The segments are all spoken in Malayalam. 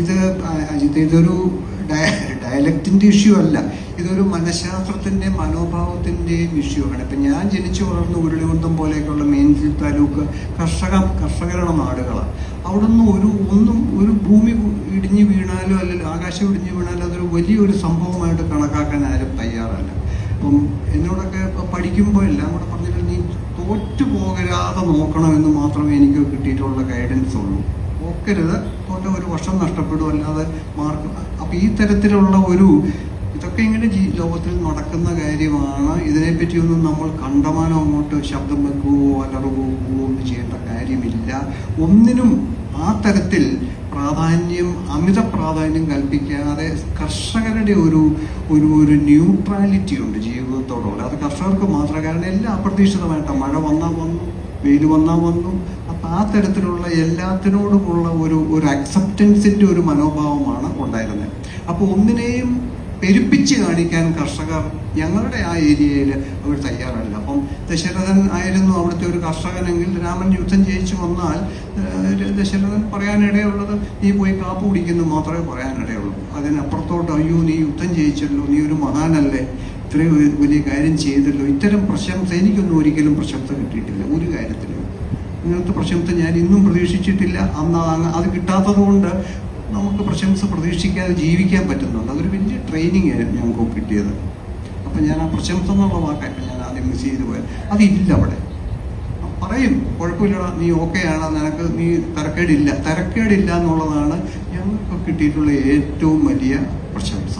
ഇത് അജിത് ഇതൊരു ഡയലക്റ്റിന്റെ ഇഷ്യൂ അല്ല. ഇതൊരു മനഃശാസ്ത്രത്തിന്റെ മനോഭാവത്തിന്റെയും ഇഷ്യൂ ആണ്. ഇപ്പം ഞാൻ ജനിച്ചു വളർന്ന ഉരുളികുന്തം പോലെയൊക്കെയുള്ള മെയിൻഫിൽ താലൂക്ക് കർഷക കർഷകരുടെ നാടുകളാണ്. അവിടെ നിന്ന് ഒരു ഒന്നും ഒരു ഭൂമി ഇടിഞ്ഞു വീണാലോ അല്ലെങ്കിൽ ആകാശം ഇടിഞ്ഞു വീണാലോ അതൊരു വലിയൊരു സംഭവമായിട്ട് കണക്കാക്കാൻ ആരും തയ്യാറല്ല. അപ്പം എന്നോടൊക്കെ പഠിക്കുമ്പോൾ എല്ലാം കൂടെ പറഞ്ഞിട്ട് നീ തോറ്റു പോകരാതെ നോക്കണമെന്ന് മാത്രമേ എനിക്ക് കിട്ടിയിട്ടുള്ള ഗൈഡൻസ് ഉള്ളൂ. പോക്കരുത് തോറ്റ ഒരു വർഷം നഷ്ടപ്പെടും അല്ലാതെ മാർക്ക് അപ്പം ഈ തരത്തിലുള്ള ഒരു ഇതൊക്കെ ഇങ്ങനെ ജീ ലോകത്തിൽ നടക്കുന്ന കാര്യമാണ്. ഇതിനെപ്പറ്റിയൊന്നും നമ്മൾ കണ്ടമാനം അങ്ങോട്ട് ശബ്ദം വെക്കുകയോ അലറുകയോ ഒന്നും ചെയ്യേണ്ട കാര്യമില്ല. ഒന്നിനും ആ തരത്തിൽ പ്രാധാന്യം അമിത പ്രാധാന്യം കൽപ്പിക്കാതെ കർഷകരുടെ ഒരു ഒരു ഒരു ന്യൂട്രാലിറ്റി ഉണ്ട് ജീവിതത്തോടുള്ള അത് കർഷകർക്ക് മാത്രം കാരണം എല്ലാം അപ്രതീക്ഷിതമായിട്ട് മഴ വന്നാൽ വന്നു വെയിൽ വന്നാൽ വന്നു ആ തരത്തിലുള്ള എല്ലാത്തിനോടുമുള്ള ഒരു ഒരു അക്സെപ്റ്റൻസിന്റെ ഒരു മനോഭാവമാണ് ഉണ്ടായിരുന്നത്. അപ്പോൾ ഒന്നിനെയും പെരുപ്പിച്ച് കാണിക്കാൻ കർഷകർ ഞങ്ങളുടെ ആ ഏരിയയിൽ അവർ തയ്യാറല്ല. അപ്പം ദശരഥൻ ആയിരുന്നു അവിടുത്തെ ഒരു കർഷകനെങ്കിൽ രാമൻ യുദ്ധം ജയിച്ചു വന്നാൽ ദശരഥൻ പറയാനിടയുള്ളത് നീ പോയി കാപ്പ് കുടിക്കുന്നു മാത്രമേ പറയാനിടയുള്ളൂ. അതിനപ്പുറത്തോട്ട് അയ്യോ നീ യുദ്ധം ജയിച്ചല്ലോ നീ ഒരു മഹാനല്ലേ. ഇത്രയും വലിയ കാര്യം ചെയ്തല്ലോ. ഇത്തരം പ്രശംസ എനിക്കൊന്നും ഒരിക്കലും പ്രശംസ കിട്ടിയിട്ടില്ല. ഒരു കാര്യത്തിലും. ഇങ്ങനത്തെ പ്രശംസ ഞാൻ ഇന്നും പ്രതീക്ഷിച്ചിട്ടില്ല. അന്ന് അത് അത് കിട്ടാത്തത് കൊണ്ട് നമുക്ക് പ്രശംസ പ്രതീക്ഷിക്കാതെ ജീവിക്കാൻ പറ്റുന്നുണ്ട്. അതൊരു വലിയ ട്രെയിനിങ് ആയിരുന്നു ഞങ്ങൾക്ക് കിട്ടിയത്. അപ്പം ഞാൻ ആ പ്രശംസ എന്നുള്ള വാക്കായിട്ട് ഞാൻ ആദ്യം മിസ് ചെയ്തു പോയത്. അതില്ല അവിടെ. പറയും കുഴപ്പമില്ലടാ നീ ഓക്കെയാണ് നിനക്ക് നീ തരക്കേടില്ല. തരക്കേടില്ല എന്നുള്ളതാണ് ഞങ്ങൾക്ക് കിട്ടിയിട്ടുള്ള ഏറ്റവും വലിയ പ്രശംസ.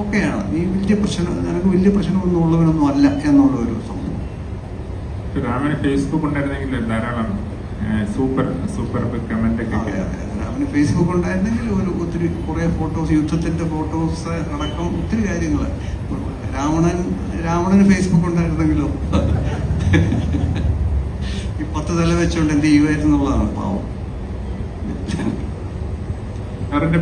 ഓക്കെയാണ് നീ വലിയ പ്രശ്നം നിനക്ക് വലിയ പ്രശ്നമൊന്നും ഉള്ളവനൊന്നും അല്ല എന്നുള്ള ഒരു സംഭവം രാമന് ഫേസ്ബുക്ക് ഉണ്ടായിരുന്നെങ്കിൽ ധാരാളം സൂപ്പർ സൂപ്പർ കമന്റ് ഒക്കെ. അവന് ഫേസ്ബുക്ക് ഉണ്ടായിരുന്നെങ്കിൽ ഒരു ഒത്തിരി കുറെ ഫോട്ടോസ് യുദ്ധത്തിന്റെ ഫോട്ടോസ് അടക്കം ഒത്തിരി കാര്യങ്ങൾ രാവണൻ രാവണന് ഫേസ്ബുക്ക് ഉണ്ടായിരുന്നെങ്കിലോ? ഈ പത്ത് തല വെച്ചുകൊണ്ട് എന്ത് ചെയ്യുമായിരുന്നുള്ളതാണ് പാവം. അവരുടെ